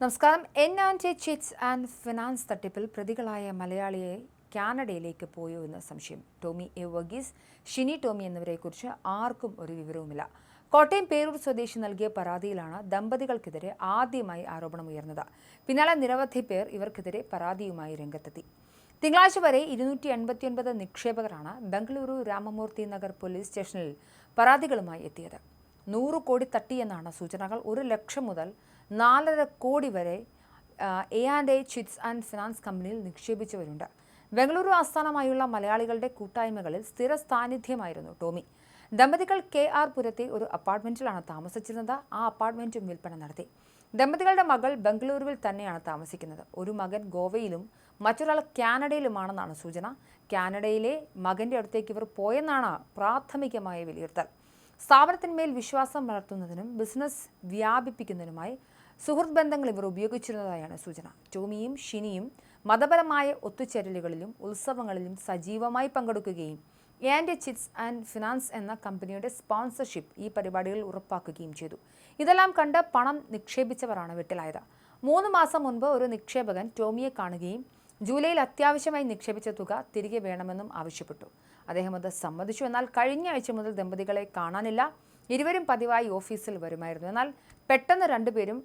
നമസ്കാരം. N and chits and finance തട്ടിപ്പിൽ പ്രതികളായ മലയാളിയെ കാനഡയിലേക്ക് പോയോ എന്ന സംശയം. ടോമി എ. വർഗീസ് ഷിനി ടോമി എന്നിവരെക്കുറിച്ച് ആർക്കും ഒരു വിവരവുമില്ല. കോട്ടയം പേരൂർ സ്വദേശി നൽകിയ പരാതിയിലാണ് ദമ്പതികൾക്കെതിരെ ആദ്യമായി ആരോപണം ഉയർന്നത് പിന്നാലെ നിരവധി പേർ ഇവർക്കെതിരെ പരാതിയുമായി രംഗത്തെത്തി. തിങ്കളാഴ്ച വരെ ഇരുന്നൂറ്റി എൺപത്തിയൊൻപത് നിക്ഷേപകരാണ് ബംഗളൂരു രാമമൂർത്തി നഗർ പോലീസ് സ്റ്റേഷനിൽ പരാതികളുമായി എത്തിയത്. നൂറ് കോടി തട്ടിയെന്നാണ് സൂചനകൾ. ഒരു ലക്ഷം മുതൽ നാലര കോടി വരെ A and A chits and finance കമ്പനിയിൽ നിക്ഷേപിച്ചവരുണ്ട്. ബംഗളൂരു ആസ്ഥാനമായുള്ള മലയാളികളുടെ കൂട്ടായ്മകളിൽ സ്ഥിര സാന്നിധ്യമായിരുന്നു ടോമി. ദമ്പതികൾ കെ ആർ പുരത്തെ ഒരു അപ്പാർട്ട്മെന്റിലാണ് താമസിച്ചിരുന്നത്. ആ അപ്പാർട്ട്മെന്റും വിൽപ്പന നടത്തി. ദമ്പതികളുടെ മകൾ ബംഗളൂരുവിൽ തന്നെയാണ് താമസിക്കുന്നത്. ഒരു മകൻ ഗോവയിലും മറ്റൊരാൾ കാനഡയിലുമാണെന്നാണ് സൂചന. കാനഡയിലെ മകന്റെ അടുത്തേക്ക് ഇവർ പോയെന്നാണ് പ്രാഥമികമായ വിലയിരുത്തൽ. സ്ഥാപനത്തിന്മേൽ വിശ്വാസം വളർത്തുന്നതിനും ബിസിനസ് വ്യാപിപ്പിക്കുന്നതിനുമായി സുഹൃത്ത് ബന്ധങ്ങൾ ഇവർ ഉപയോഗിച്ചിരുന്നതായാണ് സൂചന. ടോമിയും ഷിനിയും മതപരമായ ഒത്തുചേരലുകളിലും ഉത്സവങ്ങളിലും സജീവമായി പങ്കെടുക്കുകയും ആൻഡ് ചിറ്റ്സ് ആൻഡ് ഫിനാൻസ് എന്ന കമ്പനിയുടെ സ്പോൺസർഷിപ്പ് ഈ പരിപാടികളിൽ ഉറപ്പാക്കുകയും ചെയ്തു. ഇതെല്ലാം കണ്ട് പണം നിക്ഷേപിച്ചവരാണ് വെട്ടിലായത്. മൂന്ന് മാസം മുൻപ് ഒരു നിക്ഷേപകൻ ടോമിയെ കാണുകയും ജൂലൈയിൽ അത്യാവശ്യമായി നിക്ഷേപിച്ച തുക തിരികെ വേണമെന്നും ആവശ്യപ്പെട്ടു. അദ്ദേഹം അത് സമ്മതിച്ചു. എന്നാൽ കഴിഞ്ഞ ആഴ്ച മുതൽ ദമ്പതികളെ കാണാനില്ല. ഇരുവരും പതിവായി ഓഫീസിൽ വരുമായിരുന്നു. എന്നാൽ പെട്ടെന്ന് രണ്ടുപേരും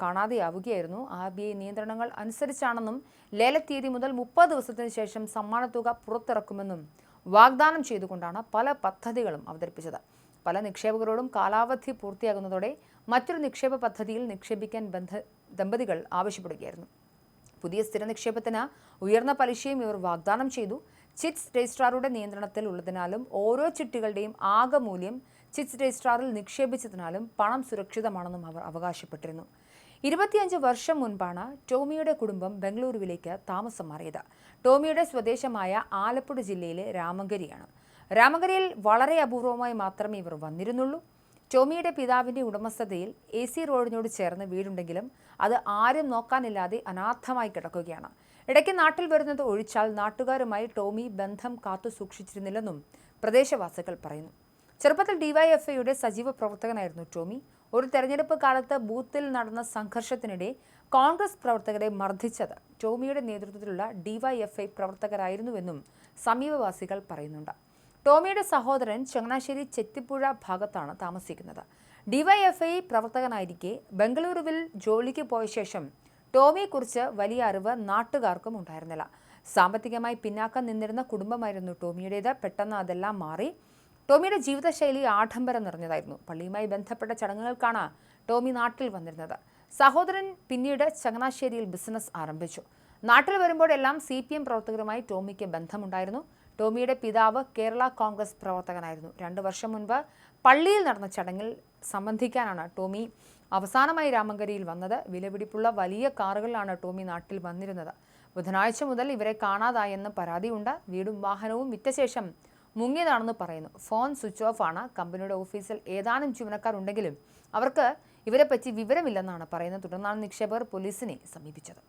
കാണാതെയാവുകയായിരുന്നു. ആർ ബി ഐ നിയന്ത്രണങ്ങൾ അനുസരിച്ചാണെന്നും ലേല തീയതി മുതൽ മുപ്പത് ദിവസത്തിന് ശേഷം സമ്മാനത്തുക പുറത്തിറക്കുമെന്നും വാഗ്ദാനം ചെയ്തുകൊണ്ടാണ് പല പദ്ധതികളും അവതരിപ്പിച്ചത്. പല നിക്ഷേപകരോടും കാലാവധി പൂർത്തിയാകുന്നതോടെ മറ്റൊരു നിക്ഷേപ പദ്ധതിയിൽ നിക്ഷേപിക്കാൻ ബന്ധ ദമ്പതികൾ ആവശ്യപ്പെടുകയായിരുന്നു. പുതിയ സ്ഥിര നിക്ഷേപത്തിന് ഉയർന്ന പലിശയും ഇവർ വാഗ്ദാനം ചെയ്തു. ചിറ്റ്സ് രജിസ്ട്രാറുടെ നിയന്ത്രണത്തിൽ ഉള്ളതിനാലും ഓരോ ചിട്ടികളുടെയും ആകെ മൂല്യം ചിറ്റ്സ് രജിസ്ട്രാറിൽ നിക്ഷേപിച്ചതിനാലും പണം സുരക്ഷിതമാണെന്നും അവർ അവകാശപ്പെട്ടിരുന്നു. ഇരുപത്തിയഞ്ച് വർഷം മുൻപാണ് ടോമിയുടെ കുടുംബം ബംഗളൂരുവിലേക്ക് താമസം മാറിയത്. ടോമിയുടെ സ്വദേശമായ ആലപ്പുഴ ജില്ലയിലെ രാമങ്കരിയാണ്. രാമങ്കരിയിൽ വളരെ അപൂർവമായി മാത്രമേ ഇവർ വന്നിരുന്നുള്ളൂ. ടോമിയുടെ പിതാവിന്റെ ഉടമസ്ഥതയിൽ എ സി റോഡിനോട് ചേർന്ന് വീടുണ്ടെങ്കിലും അത് ആരും നോക്കാനില്ലാതെ അനാഥമായി കിടക്കുകയാണ്. ഇടയ്ക്ക് നാട്ടിൽ വരുന്നത് ഒഴിച്ചാൽ നാട്ടുകാരുമായി ടോമി ബന്ധം കാത്തു സൂക്ഷിച്ചിരുന്നില്ലെന്നും പ്രദേശവാസികൾ പറയുന്നു. ചെറുപ്പത്തിൽ ഡിവൈഎഫ്ഐയുടെ സജീവ പ്രവർത്തകനായിരുന്നു ടോമി. ഒരു തെരഞ്ഞെടുപ്പ് കാലത്ത് ബൂത്തിൽ നടന്ന സംഘർഷത്തിനിടെ കോൺഗ്രസ് പ്രവർത്തകരെ മർദ്ദിച്ചത് ടോമിയുടെ നേതൃത്വത്തിലുള്ള ഡിവൈഎഫ്ഐ പ്രവർത്തകരായിരുന്നുവെന്നും സമീപവാസികൾ പറയുന്നുണ്ട്. ടോമിയുടെ സഹോദരൻ ചങ്ങനാശ്ശേരി ചെത്തിപ്പുഴ ഭാഗത്താണ് താമസിക്കുന്നത്. ഡിവൈഎഫ്ഐ പ്രവർത്തകനായിരിക്കെ ബംഗളൂരുവിൽ ജോലിക്ക് പോയ ശേഷം ടോമിയെക്കുറിച്ച് വലിയ അറിവ് നാട്ടുകാർക്കും ഉണ്ടായിരുന്നില്ല. സാമ്പത്തികമായി പിന്നാക്കം നിന്നിരുന്ന കുടുംബമായിരുന്നു ടോമിയുടേത്. പെട്ടെന്ന് അതെല്ലാം മാറി ടോമിയുടെ ജീവിതശൈലി ആഡംബരം നിറഞ്ഞതായിരുന്നു. പള്ളിയുമായി ബന്ധപ്പെട്ട ചടങ്ങുകൾക്കാണ് ടോമി നാട്ടിൽ വന്നിരുന്നത്. സഹോദരൻ പിന്നീട് ചങ്ങനാശ്ശേരിയിൽ ബിസിനസ് ആരംഭിച്ചു. നാട്ടിൽ വരുമ്പോഴെല്ലാം സി പി എം പ്രവർത്തകരുമായി ടോമിക്ക് ബന്ധമുണ്ടായിരുന്നു. ടോമിയുടെ പിതാവ് കേരള കോൺഗ്രസ് പ്രവർത്തകനായിരുന്നു. രണ്ടു വർഷം മുൻപ് പള്ളിയിൽ നടന്ന ചടങ്ങിൽ സംബന്ധിക്കാനാണ് ടോമി അവസാനമായി രാമങ്കരിയിൽ വന്നത്. വിലപിടിപ്പുള്ള വലിയ കാറുകളിലാണ് ടോമി നാട്ടിൽ വന്നിരുന്നത്. ബുധനാഴ്ച മുതൽ ഇവരെ കാണാതായെന്ന് പരാതിയുണ്ട്. വീടും വാഹനവും വിറ്റ ശേഷം മുങ്ങിയതാണെന്ന് പറയുന്നു. ഫോൺ സ്വിച്ച് ഓഫ് ആണ്. കമ്പനിയുടെ ഓഫീസിൽ ഏതാനും ജീവനക്കാർ ഉണ്ടെങ്കിലും അവർക്ക് ഇവരെപ്പറ്റി വിവരമില്ലെന്നാണ് പറയുന്നത്. തുടർന്നാണ് നിക്ഷേപകർ പോലീസിനെ സമീപിച്ചത്.